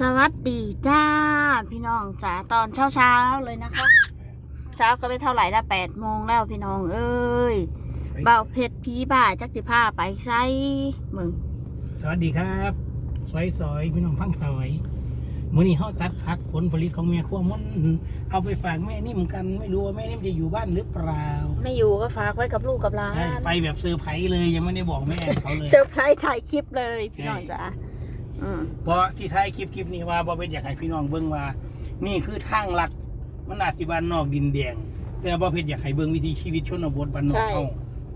สวัสดีจ้า พี่น้องจ๋าตอนเช้าเช้าๆเลยนะคะ เช้าก็ไม่เท่าไหร่ละแปดโมงแล้วพี่น้องเอ้ยเบาเพชรพีบ่าจักสิผ้าไปไซมึง สวัสดีครับซอยซอยพี่น้องฟังซอยมื้อนี้เฮาตัดผักผลผลิตของแม่ครัวมันเอาไปฝากแม่นิ่มกันไม่รู้ว่าแม่นิ่มจะอยู่บ้านหรือเปล่า ไม่อยู่ก็ฝากไว้กับลูกกับหลานไปแบบเซอร์ไพรส์เลยยังไม่ได้บอกแม่เขาเลยเซอร์ไพรส์ถ่ายคลิปเลยพี่น้องจ๋าอืม เพราะที่ท้ายคลิปคลิปนี้ว่าบ่เป็นอยากให้พี่น้องเบิ่งว่า นี่คือทางลัดมันอาจสิบ้านนอกดินแดง แต่บ่เพชรอยากให้เบิ่งวิถีชีวิตชนบทบ้านนอกเฮา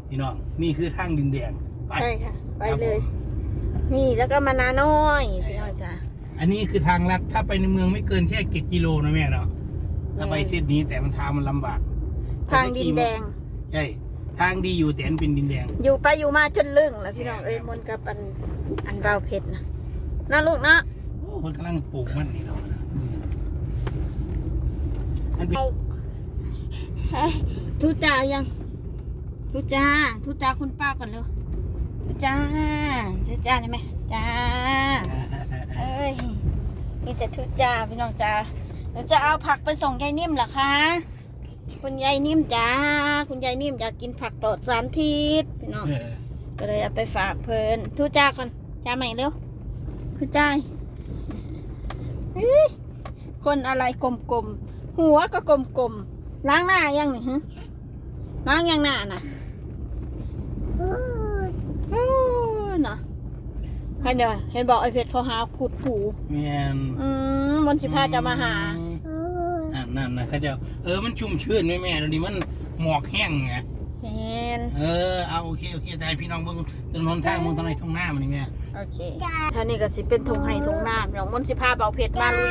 พี่น้องนี่คือทางดินแดงไปใช่ค่ะ ไปครับเลยผมนี่แล้วก็มานาน้อยพี่น้องจ๋าอันนี้คือทางลัดถ้าไปในเมืองไม่เกินแค่กิกิโลนะแม่เนาะถ้าไปเส้นนี้แต่มันทางมันลำบาก ทางดินแดงใช่ทางดีอยู่แต่อันเป็นดินแดง อยู่ไปอยู่มาจนลึ่งแล้วพี่น้องเอ้ยมนต์กับอันอันเบาเพชรนะ น่าลูกนะโอ้คนกำลังปลูกมันนี่เนาะอืมอันเป็นทุจ้ายัง ทุจ้า ทุจ้าคุณป้าก่อนเร็วทุจ้าทุจ้าได้ไหมจ้า เอ้ยมีแต่ทุจ้าพี่น้องจ้าเดี๋ยวจะเอาผักไปส่งยายนิ่มเหรอคะ คุณยายนิ่มจ้า คุณยายนิ่มอยากกินผักปลอดสารพิษพี่น้อง เออก็เลยเอาไปฝากเพลินทุจ้าก่อนจ้าใหม่เร็ว ทุจ้าเฮ้ยคนอะไรกลมๆ หัวก็กลมๆ ล้างหน้ายังนี่ฮะล้างยังหน้าน่ะโอ้ยน่ะเห็นเด้อเห็นบอกไอ้เพชรเขาหาขุดผูแม่นอืมมนต์สิพาจะมาหาอ่านั่นนะเขาจะเออมันชุ่มชื่นไหมแม่แล้วนี่มันหมอกแห้งไง เห็นเออเอาโอเคโอเคแต่ให้พี่น้องเบิ่งถนนทางเบิ่งทางไหนทางหน้ามันนี่แม่โอเคท่านี้ก็สิเป็นทงไห้ทงน้ำพี่น้องมนต์สิพาเบาเพชรมาลุย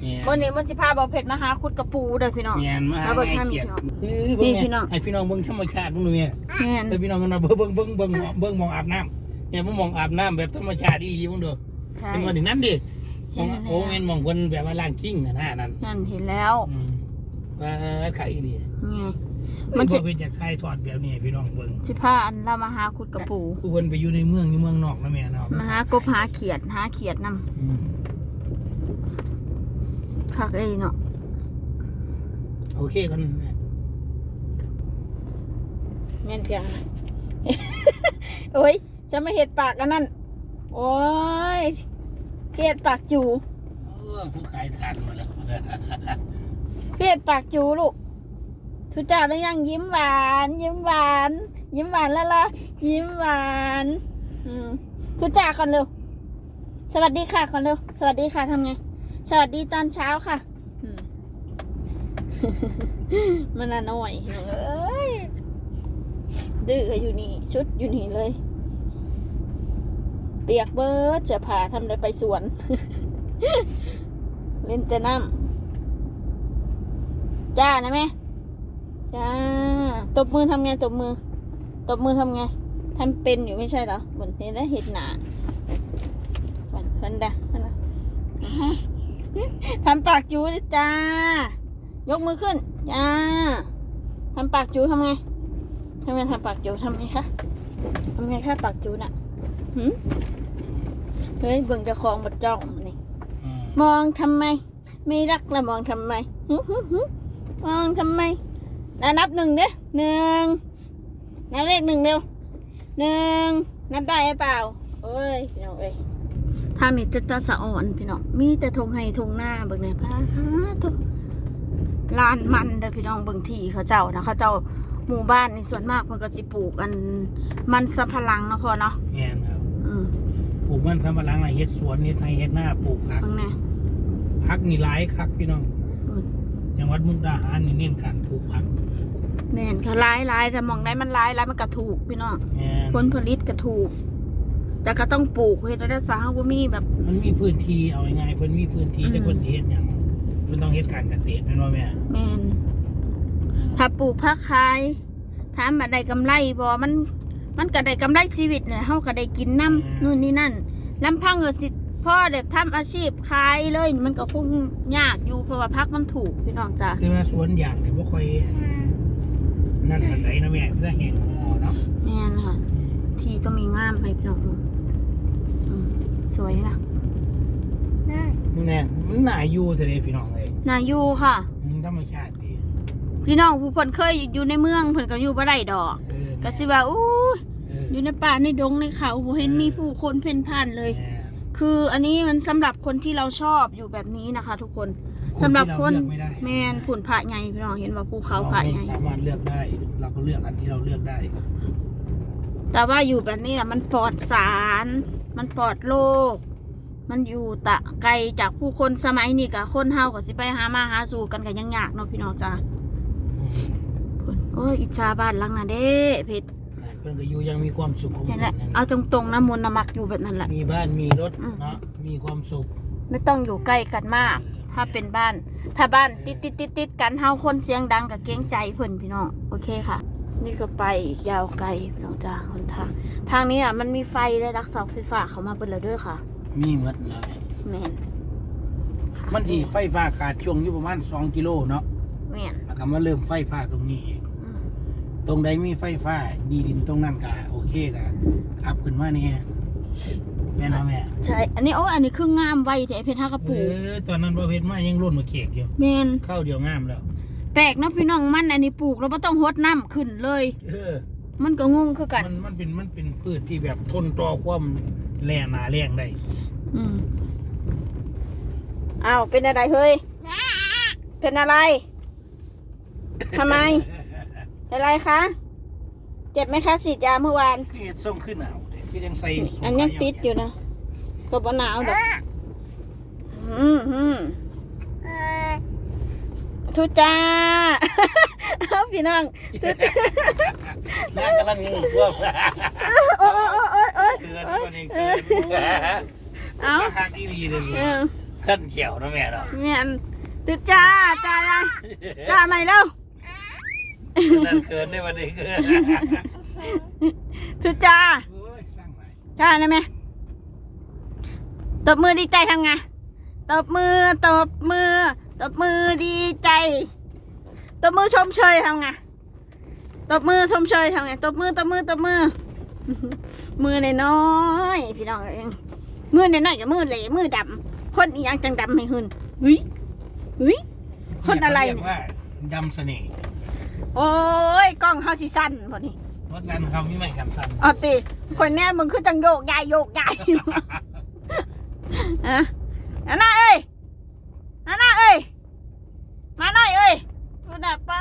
แม่วันนี้มนต์สิพาเบาเพชรมาหาขุดกระปูเด้อพี่น้อง แม่นมาหามาเบิ่งแม่ทางเกีนี้ยรติพี่น้องเออนี่เบิ่งพี่น้องแม่ให้พี่น้องเบิ่งธรรมชาติเบิ่งดูแม่แม่นเออพี่น้องกันมาเบิ่งเบิ่งเบิ่งเบิ่งเบิ่งมองอาบน้ำเนี่ยผมมองอาบน้ำแบบธรรมชาติดีๆเบิ่งดูใช่ เป็นวันถึงนั้นดิเห็นแล้ว โอ้แม่นมองคนแบบว่าล่างกิ้งอะนะนั่นนั่นเห็นแล้วอืมว่าไข่ดีไง มัมันนจะสิเป็นจากไข่ทอดแบบนี้ให้พี่น้องเบิ่งสิพาอันเรามาหาขุดกระปู ผู้คนไปอยู่ในเมืองในเมืองนอกนะแม่เนาะมาหากบหาเขียดหาเขียดนอืมำคักเอ้ยเนาะโอเคกันแม่แม่นเพียงนะ โอ้ยจะไม่เห็ดปากอันนั้น โอ้ยเขียดปากจูเออผู้ขายทานมาแล้วเขียดปากจูลูก ทุจ้าแล้วยังยิ้มหวาน ยิ้มหวาน ยิ้มหวานแล้วล่ะยิ้มหวานอืมทุจ้าก่อนเร็ว สวัสดีค่ะก่อนเร็ว สวัสดีค่ะทำไง สวัสดีตอนเช้าค่ะอืมมันน่ะหน่อยเอ้ยดื้ออยู่นี่ ชุดอยู่นี่เลย เปียกเบิร์ดจะผ่าทำอะไรไปสวน เล่นแต่น้ำจ้านะแม่ จ้า ตบมือทำไง ตบมือ ตบมือทำไงทำเป็นอยู่ไม่ใช่เหรอเหมือนเห็นแล้วเห็นหนาฟันฟันดะฟันดะทำปากจูดิจ้า ยกมือขึ้น จ้า ทำปากจูทำไงทำไงทำปากจูทำไงคะทำไงคะปากจูน่ะหืมเฮ้ยเบิ่งเจะคลองบดจ้องมานี่อืมมองทำไม ไม่รักแล้วมองทำไมหึหึหึมองทำไม แล้วนับหนึ่งเด้อหนึ่งนับเลขหนึ่งเร็วหนึ่งนับได้หรือเปล่าโอ้ยพี่น้องเอ้ยทางนี้จะจะสะอ่อนพี่น้องมีแต่ทงไห้ทงหน้าเบิ่งเนี่ยพาทุกลานมันเด้อพี่น้องเบิ่งที่เขาเจ้านะเขาเจ้าหมู่บ้านในส่วนมากมันก็สิปลูกอันมันสำปะหลังเนาะพ่อเนาะแม่นครับอืมปลูกมันทำมาลังอะไรเฮ็ดสวนเฮ็ดไร่เฮ็ดหน้าปลูกผักเบิ่งแน่ผักนี่หลายคักพี่น้องอืม จังหวัดมุกดาหารนี่เน้นการปลูกผักแม่นค่ะร้ายร้ายแต่มองได้มันร้ายร้ายมันก็ถูกพี่น้องแม่นผลผลิตก็ถูก แต่ก็ต้องปลูกเฮ็ดได้สาหาว่ามีแบบ มันมีพื้นที่เอาง่ายๆเพิ่นมีพื้นที่อืมจะเพิ่นสิเฮ็ดหยังเพิ่นต้องเฮ็ดการเกษตรแม่นบ่แม่แม่นถ้าปลูกผักขายถามว่าได้กำไรบ่มัน มันก็ได้กำไรชีวิตเนี่ยเฮาก็ได้กินน้ำนู่นนี่นั่นลำพังก็สิ พ่อเด็บทำอาชีพขายเลยมันก็คงยากอยู่เพราะว่าพักมันถูกพี่น้องจ้ะคือว่าสวนยางนี่บ่ค่อยนั่นปานใดนะแม่เพื่อแห้งพอเนาะแม่นค่ะ ทีต้องมีงามให้พี่น้องอืมสวยล่ะมื้อเนี่ยมันน่าอยู่แต่เด้พี่น้องเอ้ยนาอยู่ค่ะอืมธรรมชาติดีพี่น้องผู้เพิ่นเคยอยู่ในเมืองเพิ่นก็อยู่บ่ได้ดอกเออก็สิว่าอู้ยเอออยู่ในป่าในดงในเขาบ่เห็นมีผู้คนเพ่นพ่านเลยแม่ คืออันนี้มันสำหรับคนที่เราชอบอยู่แบบนี้นะคะ ทุกคนสำหรับคนที่เาเลือกไม่ได้แมนผุ่นผาใหญ่พี่น้องเห็นว่าภูเขาผาไม่ใหญ่สามารถเลือกได้ เราก็เลือกอันที่เราเลือกได้ แต่ว่าอยู่แบบนี้นะมันปลอดสาร มันปลอดโรคมันอยู่ตะไกลจากผู้คนสมัยนี้กับคนเฮาก็สิไปหามาหาสู่กันกันยังยากเนาะพี่น้องจ้าพุ่นโอ้ยอิจฉาบ้านหลังน่ะเด้เพชรเพิ่นก็อยู่อยังมีความสุขของนี่เพิ่นแหละนั่นเอาตรงๆนะมนต์นะมักอยู่แบบนั้นแหละ มีบ้านมีรถอืม เนาะมีความสุขไม่ต้องอยู่ใกล้กันมาก ถ้าเป็นบ้าน ถ้าบ้านติดติดติดติดกันเฮาคนเสียงดังกับเกรงใจเพิ่นพี่น้อง โอเคค่ะ นี่ก็ไปอีกยาวไกลพี่น้องจ้าคนทาง ทางนี้อะมันมีไฟและรักเสาไฟฟ้าเขามาเปิดแล้วด้วยค่ะ มีหมดเลยแม่นมันที่ไฟฟ้าขาดช่วงอยู่ประมาณ 2 กิโลเนาะแม่นแล้วก็มาเริ่มไฟฟ้าตรงนี้เองอืม ตรงใดมีไฟฟ้าดีดินตรงนั้นก็โอเคก็อัพขึ้นมาเนี่ยแม่นะแม่ใช่ อันนี้โอ้อันนี้คืองามไวแต่เพชรห้ากระเอปูอตอนนั้นบ่เพชรมายังรุ่นมาเขกอยู่แม่นเข้าวเดียวงามแล้วแปลกเนาะพี่น้องมันอันนี้ปลูกแล้วไม่ต้องหดน้ำขึ้นเลย เออ มันก็งงคือกัน มันมันเป็นมันเป็นพืชที่แบบทนต่อความแรงหนาแรงได้อืมอ้าวเป็นอะไรเฮ้ย เป็นอะไรทำไม เป็นไรคะ เจ็บไหมคะฉีดยาเมื่อวานคือเฮ็ดส่งขึ้นหนาวเด้คือยังใส่อันยังติดอยู่นะก็บ่หนาวดอกอืมอืมทุจ้าเอาพี่น้องทุจ้าน้ากำลังงูพวกโอ้ยโอ้ยโอ้ยโอ้ยเกินโอ้ยวันนี้เกินเอามาหางอีหลีเลยเออขั้นเขียวนะแม่เนาะแม่นทุจ้าจ้าจ้าจ้าใหม่แล้ว นั่นเกินได้วันนี้เกินทุจ้าโอ้ยสร้างไรจ้าได้ไหมตบมือดีใจทำไงตบมือตบมือ ตบมือดีใจ ตบมือชมเชยทำไงตบมือชมเชยทำไงตบมือตบมือตบมือ มือน้อยๆพี่น้องเองมือน้อยๆกับมือเหล่มือดำคนอีหยังจังดำให้หืนวิวิคนอะไรเรียเนี่ยกว่าดำเสน่ห์ โอ้ยกล้องเฮาสิสั้นพอนี่วัดรันคำนี้ไม่คำสั้นเอาติคนเนี้ยมึงคือจังโยกยายโยกยายอยู่อะอันน่าเอ้ยอันน่าเอ้ยมาหน่อยเอ้ยดูน่ะป้า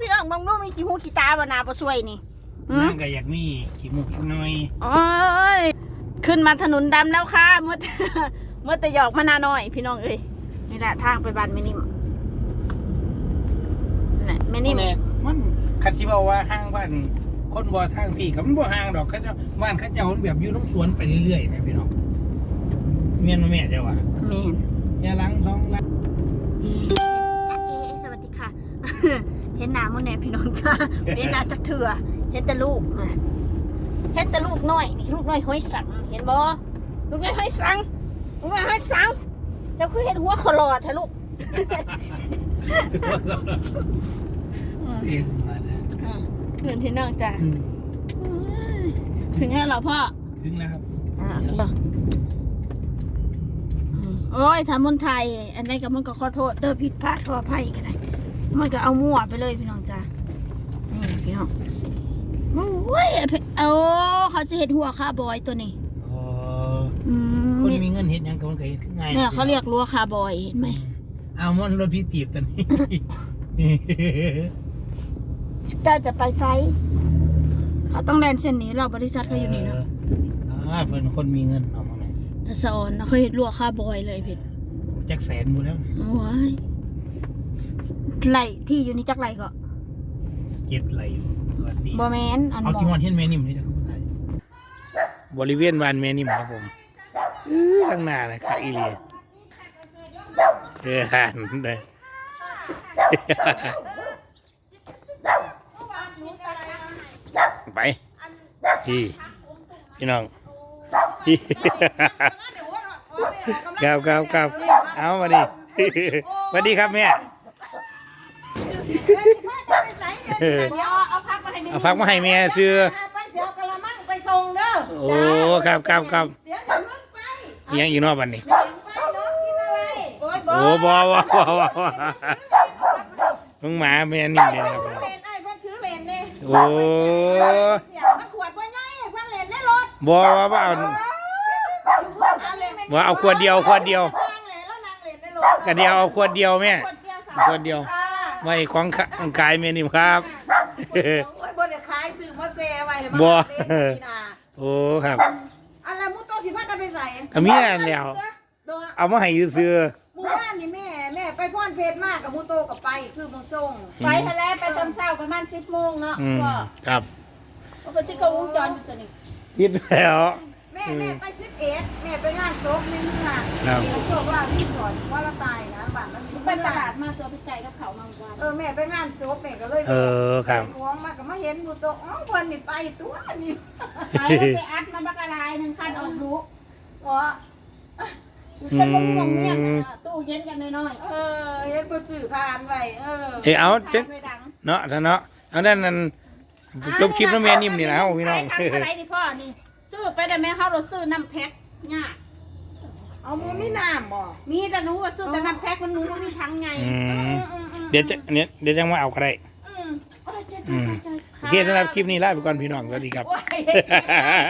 พี่น้องมองดูมีขี้หูขี้ตาบ่นาบ่ช่วยนี่หืมนั่นก็อยากมีขี้มูกขี้น้อยโอ้ยขึ้นมาถนนดำแล้วค่ะเมื่อเมื่อแต่หยอกมานาหน่อย พี่น้องเอ้ยนี่แหละทางไปบ้านแม่นิ่มนี่แม่นิ่มแน่ มันคันสิบอกว่าห้างบ้านคนบ่ทางพี่กับมันบ่ห่างดอกเขาเจ้าบ้านเขาเจ้ามันแบบอยู่น้ำสวนไปเรื่อยๆแม่พี่น้องเมียนมาแม่เจ้าว่าแม่นอย่าหลังสองหลังจ้าเอสวัสดีค่ะ เห็นหน้ามื้อแน่พี่น้องจ้าเห็นหน้าจักเถื่อเห็นแต่ลูกน่ะเห็นแต่ลูกน้อยนี่ลูกน้อยห้อยสัง เห็นบ่ลูกน้อยห้อยสังลูกน้อยห้อยสังเจ้าคือเห็นหัวคอลอดแท้ลูกอืม เองมาเด้ออะเพื่อนพี่น้องจ้าอืมถึงแล้วเหรอพ่อถึงแล้วครับอ่าเหรออืมโอ้ยทำมนไทย อันนี้นก็มันก็ขอโทษเด้อผิดพลาดขออภัยกันเลยมันก็เอามั่วไปเลยพี่น้องจ้านี่พี่น้องโอ้ยเอาเขาจะเห็ดหัวคาร์บอยตัวนี้อ๋ออืมคนมีเงินเฮ็ดหยังก็มันก็เฮ็ดง่ายเนี่ยเขาเรียกรั้วคาร์บอยเห็นไหม เอามันรถพี่ตีบตัวนี้ เจ้าจะไปไซส์เขาต้องแลนเส้นนี้เราบริษัทเขาอยู่นี่เนาะอ่าเพิ่นคนมีเงินเอามาไหนถ้าสอนเขาเห็ดรั้วคาร์บอยเลยเพชรจักแสนหมดแล้วนี่โอ้ยไหลที่อยู่นี่จักไหลก็เจ็ดไหลว่าสี่บอแมนอันเอาบอที่ฮอนเห็นแม่นิ่มนี่จะเข้าไปบริเวณบ้านแม่นิ่มครับผมอื้อข้างหน้านะครับอีเลียเออหันได้ ไปพี่พี่น้องพี่ครับครับครับเอามาดิสวัสดีครับแม่เออเดี๋ยวเอาพักมาให้แม่เอาพักมาให้แม่ซื้อไปเสียกระมังไปส่งเด้อโอ้ครับครับครับเดี๋ยวจะมึงไปอิหยังอีกเนอกบันนี้ไปน้องกินอะไรบ่โอ้บ่บ่บ่บ่บ่มึงหมาแม่นี่เนี่ยนะครับ โอ้มาขวดบ่ใหญ่เพิ่นเลนในรถบ่ว่าบ่เอาว่าเอาขวดเดียวขวดเดียวสร้างเลนแล้วนางเลนในรถกระเดียวเอาขวดเดียวแม่คนเดียวสามขวดเดียวอ่าไม่ของข้างกายแม่นี่ครับโอ้ยบ่ได้ขายซื้อมาแซ่ไว้ให้มันบ่เล่นนี่นะโอ้ครับอะไรมุโตสิพากันไปใส่ก็มีอันแล้วตัวเอามาให้ซื้อ ไปพ่อนเพชรมากกับมุโตกับไป คือเมืองส่งไปทะเลไปตอนเช้าประมาณสิบโมงเนาะอืมก็ครับปกติก็วงจรอยู่ตัวนี้คิดแล้วแม่แม่ไปสิบเอ็ดแม่ไปงานโซกนี่ค่ะครับโซกว่าที่สอนว่าละตายนะบ้านมันไปตลาดมาตัวไปไก่กับเขามาวันเออแม่ไปงานโซกแม่ก็เลยเออครับไปควงมาก็มาเห็นมุโตอ๋อเพิ่นนี่ไปตัวนี่ไปแล้วไปอัดมาบักอะไรหนึ่งคันออกรู้อ๋อ จะบ่มีหมองเงียบนะตู้เย็นกันน้อยเออเห็นเพิ่นสื่อผ่านไว้เออเอ้ยเอาๆจังทนไม่ดัง เนาะท่านเนาะเอานั่นนั่นจบคลิปน้ำแม่นิ่มนี่นะพี่น้อง ไปทางอะไรนี่พ่อนี่ ซื้อไปแต่แม่เขาเราซื้อน้ำแพ็คเนี่ยเอามือมีน้ำบ่มีแต่หนูว่าซื้อแต่น้ำแพ็คมันหนูมันมีทั้งไงอืม เดี๋ยวจะเนี่ยเดี๋ยวจะมาเอาก็ได้ อืมโอ้ยเจ๊อืมๆๆๆโอเคสำหรับคลิปนี้ลาไปก่อนพี่น้องสวัสดีครับ โอ้ย